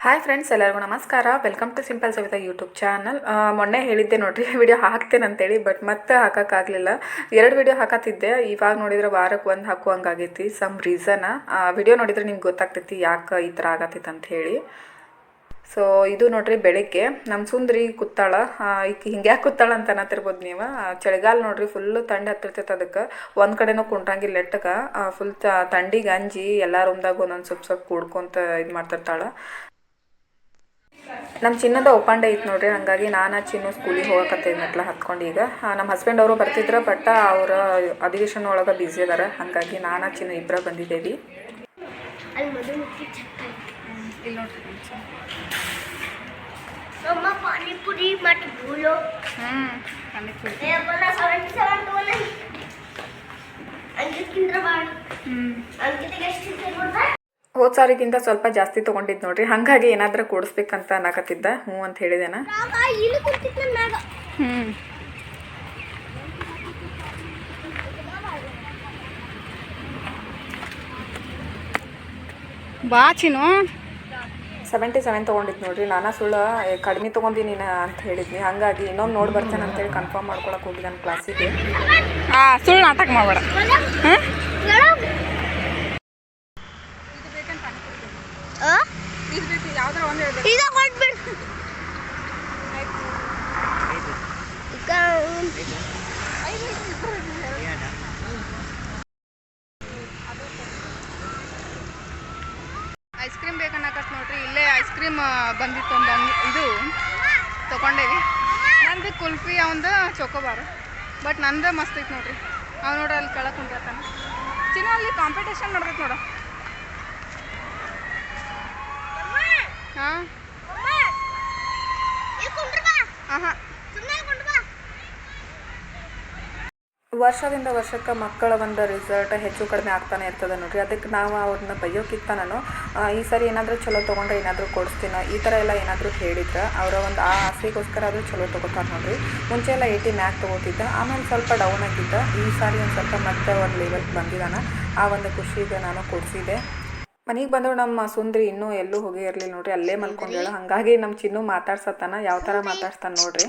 Hi friends ಎಲ್ಲರಿಗೂ ನಮಸ್ಕಾರ. Welcome to simple Savita YouTube channel ಮೊನ್ನೆ ಹೇಳಿದ್ದೆ ನೋಡ್ರಿ ವಿಡಿಯೋ ಹಾಕ್ತೇನೆ ಅಂತೇಳಿ ಬಟ್ ಮತ್ತೆ ಹಾಕೋಕ್ಕಾಗಲಿಲ್ಲ ಎರಡು ವಿಡಿಯೋ ಹಾಕತ್ತಿದ್ದೆ. ಇವಾಗ ನೋಡಿದ್ರೆ ವಾರಕ್ಕೆ ಒಂದು ಹಾಕುವಂಗಾಗೈತಿ ಸಮ್ ರೀಸನ ವಿಡಿಯೋ ನೋಡಿದ್ರೆ ನಿಮ್ಗೆ ಗೊತ್ತಾಗ್ತೈತಿ ಯಾಕೆ ಈ ಥರ ಆಗತ್ತೈತೆ ಅಂತ ಹೇಳಿ. ಸೊ ಇದು ನೋಡ್ರಿ ಬೆಳಿಗ್ಗೆ. ನಮ್ಮ ಸುಂದ್ರಿ ಕೂತಾಳ ಹಿಂಗೆ ಯಾಕೆ ಕೂತಾಳ ಅಂತ ಅನ್ನತ್ತಿರ್ಬೋದು ನೀವು. ಆ, ಚಳಿಗಾಲ ನೋಡ್ರಿ ಫುಲ್ ತಂಡಿ ಹತ್ತಿರ್ತೈತೆ ಅದಕ್ಕೆ. ಒಂದು ಕಡೆನೂ ಕುಂಡ್ರಂಗಿಲ್ಲ ನೆಟ್ಟಗೆ. ಫುಲ್ ತಂಡಿ ಅಂಜಿ ಎಲ್ಲ ರೂಮ್ದಾಗ ಒಂದೊಂದು ಸ್ವಲ್ಪ ಸ್ವಲ್ಪ ಕೂಡ್ಕೊಂತ ಇದು ಮಾಡ್ತಿರ್ತಾಳೆ. ನಮ್ಮ ಚಿನ್ನದ ಒಪ್ಪಂಡ ಇತ್ತು ನೋಡ್ರಿ ಹಂಗಾಗಿ ನಾನು ಚಿನ್ನ ಸ್ಕೂಲಿಗೆ ಹೋಗಕತ್ತೈದು ಮೆಟ್ಲ ಹತ್ಕೊಂಡು ಈಗ. ನಮ್ಮ ಹಸ್ಬೆಂಡ್ ಅವರು ಬರ್ತಿದ್ರ ಬಟ್ ಅವರ ಅಧಿವೇಶನ ಒಳಗೆ ಬ್ಯುಸಿ ಅದಾರ ಹಾಗಾಗಿ ನಾನು ಚಿನ್ನ ಇಬ್ಬರ ಬಂದಿದ್ದೇವೆ. ಪಾನಿಪುರಿ ಮತ್ತು ಬೂಲೋ ಹ್ಞೂ ಹೋದ ಸಾರಿಗಿಂತ ಸ್ವಲ್ಪ ಜಾಸ್ತಿ ತೊಗೊಂಡಿದ್ದು ನೋಡ್ರಿ. ಹಾಗಾಗಿ ಏನಾದ್ರೂ ಕೊಡಿಸ್ಬೇಕಂತ ಅನ್ನಕತ್ತಿದ್ದ. ಹ್ಞೂ ಅಂತ ಹೇಳಿದೇನ. ಹ್ಞೂ ಬಾ ಚಿನ್ನು. ಸೆವೆಂಟಿ ಸೆವೆನ್ ತೊಗೊಂಡಿದ್ದು ನೋಡ್ರಿ. ನಾನು ಸುಳ್ಳು ಏ, ಕಡಿಮೆ ತೊಗೊಂಡಿನಿ ಅಂತ ಹೇಳಿದ್ನಿ. ಹಾಗಾಗಿ ಇನ್ನೊಂದು ನೋಡಿ ಬರ್ತೇನೆ ಅಂತೇಳಿ ಕನ್ಫರ್ಮ್ ಮಾಡ್ಕೊಳಕ್ಕೆ ಹೋಗಿದ್ದೆ ನನ್ನ ಕ್ಲಾಸಿಗೆ ಆ ಸುಳ್ಳು ನಾಟಕ ಮಾಡಬೇಡ. ಹಾಂ ಇದು ಬೇಕು ಯಾವ್ದಾರ ಒಂದು ಹೇಳ್ಬೇಕು ಈಗ ಹೊಟ್ಬಿಡು ಐಸ್ ಕ್ರೀಮ್ ಬೇಕನ್ನಕತ್ ನೋಡ್ರಿ ಇಲ್ಲೇ ಐಸ್ ಕ್ರೀಮ್ ಬಂದಿತ್ತು ಒಂದು ಅಂಗ್ ಇದು ತೊಗೊಂಡೇವಿ. ನಂದು ಕುಲ್ಫಿ ಅವಂದು ಚೊಕೋಬಾರ್ ಬಟ್ ನಂದು ಮಸ್ತ್ ಐತೆ ನೋಡ್ರಿ. ಅವ್ ನೋಡ್ರಿ ಅಲ್ಲಿ ಕೆಳಗೆ ಕುಂಡಿರ್ತಾನೆ ಚಿನ್ನ ಅಲ್ಲಿ ಕಾಂಪಿಟೇಷನ್ ನಡ್ದೈತೆ ನೋಡ. ಹಾಂ? ಹಾಂ ಹಾಂ ವರ್ಷದಿಂದ ವರ್ಷಕ್ಕೆ ಮಕ್ಕಳ ಒಂದು ರಿಸಲ್ಟ್ ಹೆಚ್ಚು ಕಡಿಮೆ ಆಗ್ತಾನೆ ಇರ್ತದೆ ನೋಡಿರಿ. ಅದಕ್ಕೆ ನಾವು ಅವ್ರನ್ನ ಬೈಯೋಕ್ಕಿಂತ ನಾನು ಈ ಸರಿ ಏನಾದರೂ ಚಲೋ ತೊಗೊಂಡ್ರೆ ಏನಾದರೂ ಕೊಡಿಸ್ತೀನೋ, ಈ ಥರ ಎಲ್ಲ ಏನಾದರೂ ಹೇಳಿದ್ರೆ ಅವರ ಒಂದು ಆ ಆಸೆಗೋಸ್ಕರ ಆದರೂ ಚಲೋ ತೊಗೋತಾರೆ ನೋಡಿರಿ. ಮುಂಚೆ ಎಲ್ಲ ಏಯ್ಟಿ ಮ್ಯಾಕ್ ತೊಗೋತಿದ್ದೆ, ಆಮೇಲೆ ಸ್ವಲ್ಪ ಡೌನ್ ಆಗಿದ್ದ. ಈ ಸಾರಿ ಒಂದು ಸ್ವಲ್ಪ ಮತ್ತೆ ಒಂದು ಲೆವೆಲ್ಗೆ ಬಂದಿದ್ದಾನೆ ಆ ಒಂದು ಖುಷಿಗೆ ನಾನು ಕೊಡಿಸಿದೆ ಮನೆಗೆ ಬಂದವು ನಮ್ಮ ಸುಂದ್ರಿ ಇನ್ನೂ ಎಲ್ಲೂ ಹೋಗಿ ಇರಲಿಲ್ಲ ನೋಡ್ರಿ. ಅಲ್ಲೇ ಮಲ್ಕೊಂಡೇಳು ಹಾಗಾಗಿ ನಮ್ಮ ಚಿನ್ನು ಮಾತಾಡ್ಸತ್ತಾನ. ಯಾವ ಥರ ಮಾತಾಡ್ಸ್ತಾನೆ ನೋಡ್ರಿ.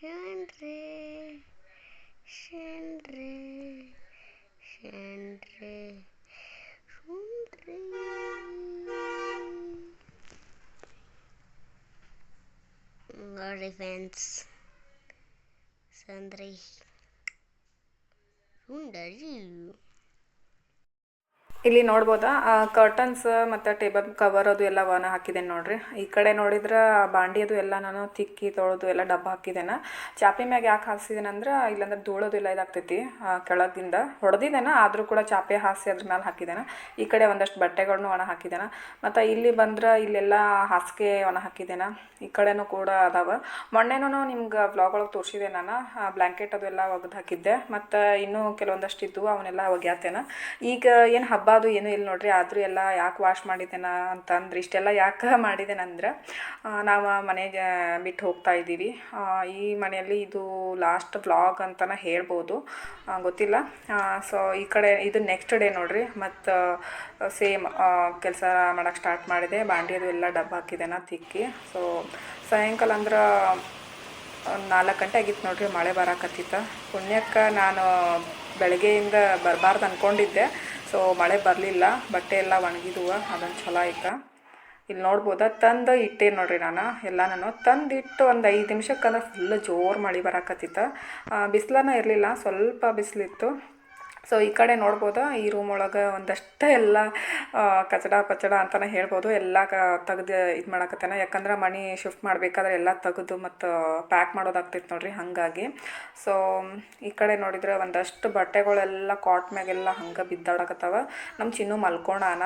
ಶಂಡ್ರಿ ಶಂಡ್ರಿ ಶಂಡ್ರಿ ಶುಂಡ್ರಿ ನೋಡಿ ಫ್ರೆಂಡ್ಸ್ ಸಂದ್ರಿ ಸುಂದರಿ ಇಲ್ಲಿ ನೋಡ್ಬೋದಾ? ಕರ್ಟನ್ಸ್ ಮತ್ತು ಟೇಬಲ್ ಕವರ್ ಅದು ಎಲ್ಲ ಒಣ ಹಾಕಿದ್ದೇನೆ ನೋಡ್ರಿ. ಈ ಕಡೆ ನೋಡಿದ್ರೆ ಬಾಂಡಿ ಅದು ಎಲ್ಲ ನಾನು ತಿಕ್ಕಿ ತೊಳೆದು ಎಲ್ಲ ಡಬ್ಬ ಹಾಕಿದ್ದೇನೆ ಚಾಪೆ ಮ್ಯಾಗ ಯಾಕೆ ಹಾಕ್ಸಿದ್ದೇನೆ ಇಲ್ಲಂದ್ರೆ ಇಲ್ಲಾಂದ್ರೆ ಧೂಳೋದು ಎಲ್ಲ ಇದಾಗ್ತೈತಿ ಕೆಳಗಿಂದ. ಹೊಡೆದಿದ್ದೇನೆ ಆದರೂ ಕೂಡ ಚಾಪೆ ಹಾಸಿ ಅದ್ರ ಮೇಲೆ ಹಾಕಿದ್ದೇನೆ ಈ ಕಡೆ ಒಂದಷ್ಟು ಬಟ್ಟೆಗಳನ್ನು ಒಣ ಹಾಕಿದ್ದೇನೆ ಮತ್ತು ಇಲ್ಲಿ ಬಂದ್ರೆ ಇಲ್ಲೆಲ್ಲ ಹಾಸಿಗೆ ಒಣ ಹಾಕಿದ್ದೇನೆ ಈ ಕಡೆನೂ ಕೂಡ ಅದಾವೆ. ಮೊನ್ನೆನೂ ನಿಮ್ಗೆ ಬ್ಲಾಗ್ ಒಳಗೆ ತೋರಿಸಿದೆ ನಾನು. ಬ್ಲ್ಯಾಂಕೆಟ್ ಅದು ಎಲ್ಲ ಒಗೆದು ಹಾಕಿದ್ದೆ. ಮತ್ತು ಇನ್ನೂ ಕೆಲವೊಂದಷ್ಟು ಇದ್ದವು ಅವನ್ನೆಲ್ಲ ಒಗ್ಯಾತೇನೆ. ಈಗ ಏನು ಹಬ್ಬ ಅದು ಏನೂ ಇಲ್ಲ ನೋಡ್ರಿ, ಆದರೂ ಎಲ್ಲ ಯಾಕೆ ವಾಶ್ ಮಾಡಿದ್ದೇನ ಅಂತಂದ್ರೆ, ಇಷ್ಟೆಲ್ಲ ಯಾಕೆ ಮಾಡಿದ್ದೇನಂದ್ರೆ ನಾವು ಮನೆಗೆ ಬಿಟ್ಟು ಹೋಗ್ತಾ ಇದ್ದೀವಿ. ಈ ಮನೆಯಲ್ಲಿ ಇದು ಲಾಸ್ಟ್ ಬ್ಲಾಗ್ ಅಂತಲೇ ಹೇಳ್ಬೋದು. ಗೊತ್ತಿಲ್ಲ. ಸೊ ಈ ಕಡೆ ಇದು ನೆಕ್ಸ್ಟ್ ಡೇ ನೋಡ್ರಿ. ಮತ್ತು ಸೇಮ್ ಕೆಲಸ ಮಾಡೋಕ್ಕೆ ಸ್ಟಾರ್ಟ್ ಮಾಡಿದೆ. ಬಾಂಡಿಯದು ಎಲ್ಲ ಡಬ್ಬ ಹಾಕಿದ್ದೇನೆ ತಿಕ್ಕಿ. ಸೊ ಸಾಯಂಕಾಲ ಅಂದ್ರೆ ಒಂದು ನಾಲ್ಕು ಗಂಟೆ ಆಗಿತ್ತು ನೋಡ್ರಿ ಮಳೆ ಬರಕತ್ತಿತ್ತು. ಪುಣ್ಯಕ್ಕೆ ನಾನು ಬೆಳಗ್ಗೆಯಿಂದ ಬರಬಾರ್ದು ಅಂದ್ಕೊಂಡಿದ್ದೆ ಸೊ ಮಳೆ ಬರಲಿಲ್ಲ, ಬಟ್ಟೆ ಎಲ್ಲ ಒಣಗಿದುವ, ಅದೊಂದು ಚಲೋ ಆಯ್ತು. ಇಲ್ಲಿ ನೋಡ್ಬೋದ, ತಂದು ಇಟ್ಟೆ ನೋಡ್ರಿ ನಾನು. ಎಲ್ಲ ನಾನು ತಂದು ಇಟ್ಟು ಒಂದು ಐದು ನಿಮಿಷಕ್ಕಂದ್ರೆ ಫುಲ್ ಜೋರು ಮಳೆ ಬರಾಕತ್ತಿತ್ತು. ಬಿಸಿಲನ ಇರಲಿಲ್ಲ, ಸ್ವಲ್ಪ ಬಿಸಿಲಿತ್ತು. ಸೊ ಈ ಕಡೆ ನೋಡ್ಬೋದು? ಈ ರೂಮ್ ಒಳಗೆ ಒಂದಷ್ಟೇ ಎಲ್ಲ ಕಚಡ ಪಚಡ ಅಂತಲೇ ಹೇಳ್ಬೋದು. ಎಲ್ಲ ಕ, ತೆಗ್ದು ಇದು ಮಾಡಕತ್ತೇನೆ. ಯಾಕಂದ್ರೆ ಮನೆ ಶಿಫ್ಟ್ ಮಾಡಬೇಕಾದ್ರೆ ಎಲ್ಲ ತೆಗೆದು ಮತ್ತು ಪ್ಯಾಕ್ ಮಾಡೋದಾಗ್ತಿತ್ತು ನೋಡ್ರಿ ಹಾಗಾಗಿ. ಸೊ ಈ ಕಡೆ ನೋಡಿದ್ರೆ ಒಂದಷ್ಟು ಬಟ್ಟೆಗಳೆಲ್ಲ ಕಾಟ್ ಮ್ಯಾಗೆಲ್ಲ ಹಂಗೆ ಬಿದ್ದಾಡಕತ್ತಾವ. ನಮ್ಮ ಚಿನ್ನು ಮಲ್ಕೊಳ್ಳೋಣ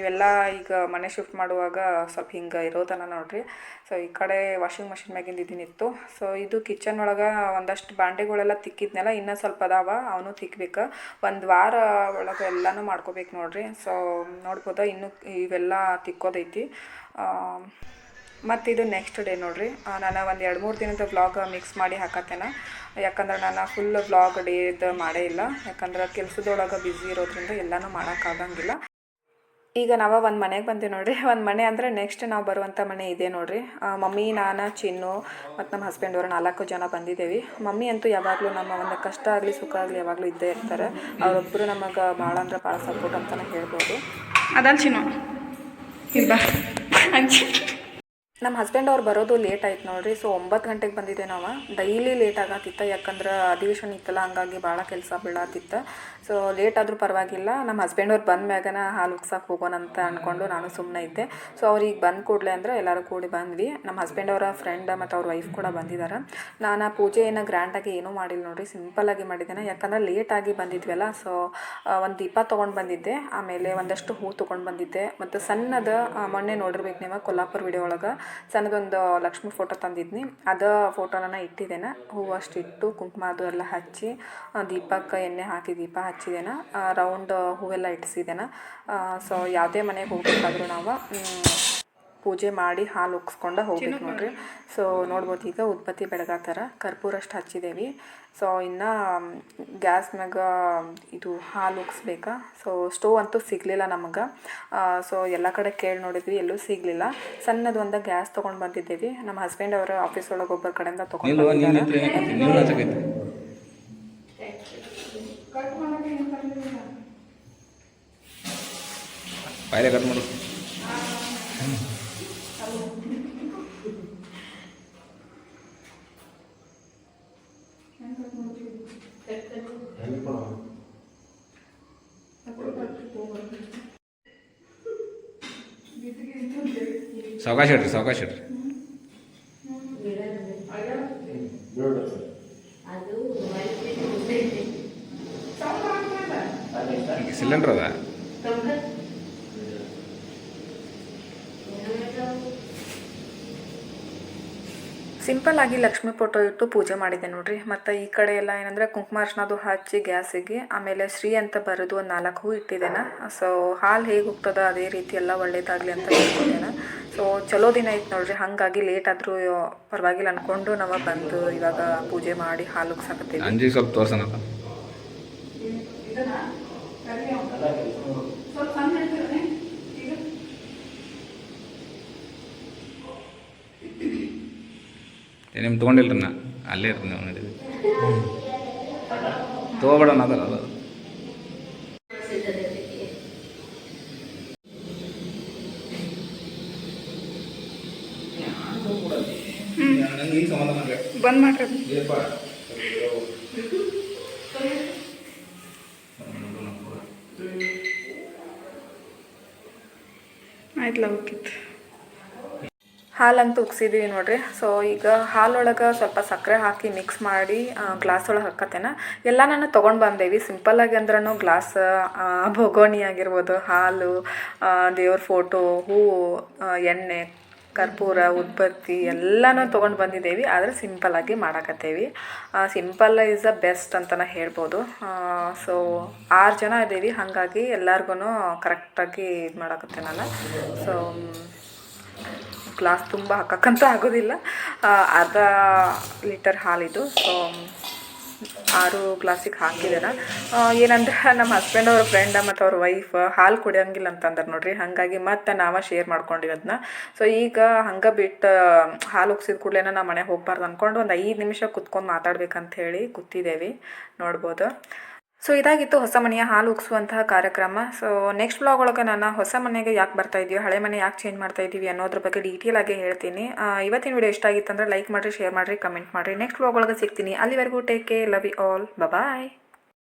ಇವೆಲ್ಲ ಈಗ ಮನೆ ಶಿಫ್ಟ್ ಮಾಡುವಾಗ ಸ್ವಲ್ಪ ಹಿಂಗೆ ಇರೋದನ ನೋಡಿರಿ. ಸೊ ಈ ಕಡೆ ವಾಷಿಂಗ್ ಮಷಿನ್ ಮ್ಯಾಗಿಂದ ಇದ್ದಿನಿತ್ತು ಸೊ ಇದು ಕಿಚನ್ ಒಳಗೆ ಒಂದಷ್ಟು ಬಾಂಡೆಗಳೆಲ್ಲ ತಿಕ್ಕಿದ್ನೆಲ್ಲ ಇನ್ನೂ ಸ್ವಲ್ಪ ಅದಾವ. ಅವನು ತಿಕ್ಬೇಕು. ಒಂದು ವಾರ ಒಳಗೆ ಎಲ್ಲನೂ ಮಾಡ್ಕೋಬೇಕು ನೋಡ್ರಿ. ಸೊ ನೋಡ್ಬೋದ ಇನ್ನು ಇವೆಲ್ಲ ತಿಕ್ಕೋದೈತಿ. ಮತ್ತು ಇದು ನೆಕ್ಸ್ಟ್ ಡೇ ನೋಡ್ರಿ. ನಾನು ಒಂದು ಎರಡು ಮೂರು ದಿನದ ವ್ಲಾಗ್ ಮಿಕ್ಸ್ ಮಾಡಿ ಹಾಕತ್ತೇನೆ. ಯಾಕಂದ್ರೆ ನಾನು ಫುಲ್ ವ್ಲಾಗ್ ಡೇದು ಮಾಡೇ ಇಲ್ಲ. ಯಾಕಂದ್ರೆ ಕೆಲಸದೊಳಗೆ ಬ್ಯುಸಿ ಇರೋದ್ರಿಂದ ಎಲ್ಲನೂ ಮಾಡೋಕ್ಕಾಗಂಗಿಲ್ಲ ಈಗ ನಾವು ಒಂದು ಮನೆಗೆ ಬಂದೀವಿ ನೋಡ್ರಿ. ಒಂದು ಮನೆ ಅಂದರೆ ನೆಕ್ಸ್ಟ್ ನಾವು ಬರುವಂಥ ಮನೆ ಇದೆ ನೋಡ್ರಿ. ಮಮ್ಮಿ ನಾನು ಚಿನ್ನು ಮತ್ತು ನಮ್ಮ ಹಸ್ಬೆಂಡ್ ಅವರು ನಾಲ್ಕು ಜನ ಬಂದಿದ್ದೇವೆ ಮಮ್ಮಿ ಅಂತೂ ಯಾವಾಗಲೂ ನಮ್ಮ ಒಂದು ಕಷ್ಟ ಆಗಲಿ ಸುಖ ಆಗಲಿ ಯಾವಾಗಲೂ ಇದ್ದೇ ಇರ್ತಾರೆ. ಅವರೊಬ್ಬರು ನಮಗೆ ಭಾಳ ಅಂದ್ರೆ ಭಾಳ ಸಪೋರ್ಟ್ ಅಂತಲೇ ಹೇಳ್ಬೋದು. ಅದಲ್ಲ ಚಿನ್ನು. ನಮ್ಮ ಹಸ್ಬೆಂಡ್ ಅವ್ರು ಬರೋದು ಲೇಟ್ ಆಯ್ತು ನೋಡ್ರಿ. ಸೊ ಒಂಬತ್ತು ಗಂಟೆಗೆ ಬಂದಿದ್ದೆ ನಾವು. ಡೈಲಿ ಲೇಟ್ ಆಗತ್ತಿತ್ತ. ಯಾಕಂದ್ರೆ ಅಧಿವೇಶನ ಇತ್ತಲ್ಲ ಹಂಗಾಗಿ ಭಾಳ ಕೆಲಸ ಬೀಳತ್ತಿತ್ತ ಸೊ ಲೇಟ್ ಆದರೂ ಪರವಾಗಿಲ್ಲ. ನಮ್ಮ ಹಸ್ಬೆಂಡ್ ಅವ್ರು ಬಂದ ಮ್ಯಾಗನ ಹಾಲು ಉಗ್ಸಕ್ಕೆ ಹೋಗೋಣ ಅಂತ ಅಂದ್ಕೊಂಡು ನಾನು ಸುಮ್ಮನೆ ಇದ್ದೆ. ಸೊ ಅವ್ರಿಗೆ ಬಂದು ಕೂಡಲೇ ಅಂದ್ರೆ ಎಲ್ಲರೂ ಕೂಡಿ ಬಂದ್ವಿ. ನಮ್ಮ ಹಸ್ಬೆಂಡ್ ಅವರ ಫ್ರೆಂಡ್ ಮತ್ತು ಅವ್ರ ವೈಫ್ ಕೂಡ ಬಂದಿದ್ದಾರೆ ನಾನು ಪೂಜೆ ಪೂಜೆಯನ್ನು ಗ್ರ್ಯಾಂಡಾಗಿ ಏನೂ ಮಾಡಿಲ್ಲ ನೋಡಿರಿ. ಸಿಂಪಲ್ಲಾಗಿ ಮಾಡಿದ್ದೇನೆ. ಯಾಕಂದ್ರೆ ಲೇಟಾಗಿ ಬಂದಿದ್ವಲ್ಲ ಸೊ ಒಂದು ದೀಪ ತೊಗೊಂಡು ಬಂದಿದ್ದೆ. ಆಮೇಲೆ ಒಂದಷ್ಟು ಹೂ ತೊಗೊಂಡು ಬಂದಿದ್ದೆ. ಮತ್ತು ಸಣ್ಣದ ಆ, ಮೊನ್ನೆ ನೋಡಿರ್ಬೇಕು ನೀವು ಕೊಲ್ಲಾಪುರ ವಿಡಿಯೋ ಒಳಗೆ. ಸಣ್ಣದೊಂದು ಲಕ್ಷ್ಮಿ ಫೋಟೋ ತಂದಿದ್ನಿ. ಅದು ಫೋಟೋನ ಇಟ್ಟಿದ್ದೇನೆ. ಹೂವು ಅಷ್ಟು ಇಟ್ಟು ಕುಂಕುಮ ಅದು ಎಲ್ಲ ಹಚ್ಚಿ ಆ, ದೀಪಕ್ಕೆ ಎಣ್ಣೆ ಹಾಕಿ ದೀಪ ಹಚ್ಚಿದ್ದೇನೆ ರೌಂಡ್ ಹೂವೆಲ್ಲ ಇಟ್ಟಿಸಿದ್ದೇನೆ ಸೊ ಯಾವುದೇ ಮನೆಗೆ ಹೋಗ್ಬೇಕಾದ್ರೂ ನಾವು ಪೂಜೆ ಮಾಡಿ ಹಾಲು ಉಗ್ಸ್ಕೊಂಡು ಹೋಗ್ಬೇಕು ನೋಡ್ರಿ. ಸೊ ನೋಡ್ಬೋದು ಈಗ ಉತ್ಪತ್ತಿ ಬೆಳಗಾತಾರ ಕರ್ಪೂರ ಅಷ್ಟು ಹಚ್ಚಿದ್ದೇವೆ ಸೊ ಇನ್ನು ಗ್ಯಾಸ್ ಮ್ಯಾಗ ಇದು ಹಾಲು ಉಗ್ಸ್ಬೇಕಾ ಸೊ ಸ್ಟೋವ್ ಅಂತೂ ಸಿಗಲಿಲ್ಲ ನಮಗೆ. ಸೊ ಎಲ್ಲ ಕಡೆ ಕೇಳಿ ನೋಡಿದ್ವಿ ಎಲ್ಲೂ ಸಿಗಲಿಲ್ಲ. ಸಣ್ಣದು ಒಂದು ಗ್ಯಾಸ್ ತೊಗೊಂಡು ಬಂದಿದ್ದೇವೆ. ನಮ್ಮ ಹಸ್ಬೆಂಡ್ ಅವರ ಆಫೀಸ್ ಒಳಗೆ ಒಬ್ಬರ ಕಡೆಯಿಂದ ತೊಗೊಂಡು ನಿಲ್ವ ನೀನು ಬಂದಿದ್ದಾರೆ ನೀವು ನಾಚಕೈತಿ ಬಾಯ್ಲೆ ಕಟ್ ಮಾಡು ಸಾವಕಾಶ ಇಡ್ರಿ ಸಾವಕಾಶ ಇಡ್ರಿ ಸಿಲಿಂಡರ್ ಅದ ಸಿಂಪಲ್ ಆಗಿ ಲಕ್ಷ್ಮಿ ಫೋಟೋ ಇಟ್ಟು ಪೂಜೆ ಮಾಡಿದೆ ನೋಡ್ರಿ. ಮತ್ತು ಈ ಕಡೆ ಎಲ್ಲ ಏನಂದ್ರೆ ಕುಂಕುಮಾರ್ಶನದು ಹಚ್ಚಿ ಗ್ಯಾಸಿಗೆ, ಆಮೇಲೆ ಶ್ರೀ ಅಂತ ಬರೆದು ಒಂದು ನಾಲ್ಕು ಹೂ ಇಟ್ಟಿದ್ದೇನೆ. ಸೊ ಹಾಲು ಹೇಗೆ ಹೋಗ್ತದ ಅದೇ ರೀತಿ ಎಲ್ಲ ಒಳ್ಳೇದಾಗಲಿ ಅಂತ ಹೇಳ್ಕೊಂಡೇನೆ ಸೊ ಚಲೋ ದಿನ ಐತೆ ನೋಡ್ರಿ. ಹಾಗಾಗಿ ಲೇಟ್ ಆದರೂ ಪರವಾಗಿಲ್ಲ ಅಂದ್ಕೊಂಡು ನಾವು ಬಂದು ಇವಾಗ ಪೂಜೆ ಮಾಡಿ ಹಾಲು ಉಗ್ಸಾಕತ್ತೀವಿ. ನಿಮ್ಮ ತೊಗೊಂಡಿಲ್ರಿ ನಾ. ಅಲ್ಲೇ ಇರ್ರಿ ನೀವು ನಡೀರಿ. ತೊಗೋಬೇಡ ಅದಲ್ಲ ಅದು. ಬಂದ್ ಮಾಡ್ರಿ ಆಯ್ತು ಹೋಗಿತ್ತು ಹಾಲಂತೂ ಉಗ್ಸಿದೀವಿ ನೋಡಿರಿ. ಸೊ ಈಗ ಹಾಲೊಳಗೆ ಸ್ವಲ್ಪ ಸಕ್ಕರೆ ಹಾಕಿ ಮಿಕ್ಸ್ ಮಾಡಿ ಗ್ಲಾಸ್ ಒಳಗೆ ಹಾಕತ್ತೇನೆ. ಎಲ್ಲ ನಾನು ತೊಗೊಂಡು ಬಂದೇವಿ. ಸಿಂಪಲ್ಲಾಗಿ ಅಂದ್ರೂ ಗ್ಲಾಸ್ ಬೊಗೋಣಿ ಆಗಿರ್ಬೋದು, ಹಾಲು ದೇವ್ರ ಫೋಟೋ ಹೂವು ಎಣ್ಣೆ, ಕರ್ಪೂರ, ಉದ್ಬತ್ತಿ ಎಲ್ಲನೂ ತೊಗೊಂಡು ಬಂದಿದ್ದೇವೆ ಆದರೆ ಸಿಂಪಲ್ಲಾಗಿ ಮಾಡಾಕತ್ತೇವಿ. ಸಿಂಪಲ್ ಈಸ್ ದ ಬೆಸ್ಟ್ ಅಂತಲೇ ಹೇಳ್ಬೋದು. ಸೊ ಆರು ಜನ ಇದ್ದೀವಿ ಹಾಗಾಗಿ ಎಲ್ಲರಿಗೂ ಕರೆಕ್ಟಾಗಿ ಇದು ಮಾಡಾಕತ್ತೆ ನಾನು. ಸೊ ಗ್ಲಾಸ್ ತುಂಬ ಹಾಕಕ್ಕಂತ ಆಗೋದಿಲ್ಲ. ಅರ್ಧ ಲೀಟರ್ ಹಾಲಿದು. ಸೊ ಆರು ಗ್ಲಾಸಿಗೆ ಹಾಕಿದಾರೆ. ಏನಂದ್ರೆ ನಮ್ಮ ಹಸ್ಬೆಂಡ್ ಅವ್ರ ಫ್ರೆಂಡ ಮತ್ತು ಅವ್ರ ವೈಫ್ ಹಾಲು ಕುಡಿಯೋಂಗಿಲ್ಲ ಅಂತಂದ್ರೆ ನೋಡ್ರಿ. ಹಾಗಾಗಿ ಮತ್ತೆ ನಾವೇ ಶೇರ್ ಮಾಡ್ಕೊಂಡಿವಿ ಅದನ್ನ ಸೊ ಈಗ ಹಂಗೆ ಬಿಟ್ಟು ಹಾಲು ಉಗ್ಸಿದ ಕೂಡಲೇ ನಾವು ಮನೆಗೆ ಹೋಗ್ಬಾರ್ದು ಅಂದ್ಕೊಂಡು ಒಂದು ಐದು ನಿಮಿಷ ಕುತ್ಕೊಂಡು ಮಾತಾಡ್ಬೇಕಂತ ಹೇಳಿ ಕೂತಿದ್ದೇವೆ ನೋಡ್ಬೋದು. ಸೊ ಇದಾಗಿತ್ತು ಹೊಸ ಮನೆಯ ಹಾಲು ಉಗಿಸುವಂತಹ ಕಾರ್ಯಕ್ರಮ. ಸೊ ನೆಕ್ಸ್ಟ್ ಬ್ಲಾಗ್ ಒಳಗೆ ನಾನು ಹೊಸ ಮನೆಗೆ ಯಾಕೆ ಬರ್ತಾ ಇದೀವಿ ಹಳೆ ಮನೆ ಯಾಕೆ ಚೇಂಜ್ ಮಾಡ್ತಾ ಇದ್ದೀವಿ ಅನ್ನೋದ್ರ ಬಗ್ಗೆ ಡೀಟೇಲ್ ಆಗಿ ಹೇಳ್ತೀನಿ. ಇವತ್ತಿನ ವಿಡಿಯೋ ಇಷ್ಟ ಆಗಿತ್ತಂದ್ರೆ ಲೈಕ್ ಮಾಡಿರಿ ಶೇರ್ ಮಾಡಿರಿ ಕಮೆಂಟ್ ಮಾಡಿರಿ. ನೆಕ್ಸ್ಟ್ ಬ್ಲಾಗ್ ಒಳಗೆ ಸಿಗ್ತೀನಿ. ಅಲ್ಲಿವರೆಗೂ take care love you all bye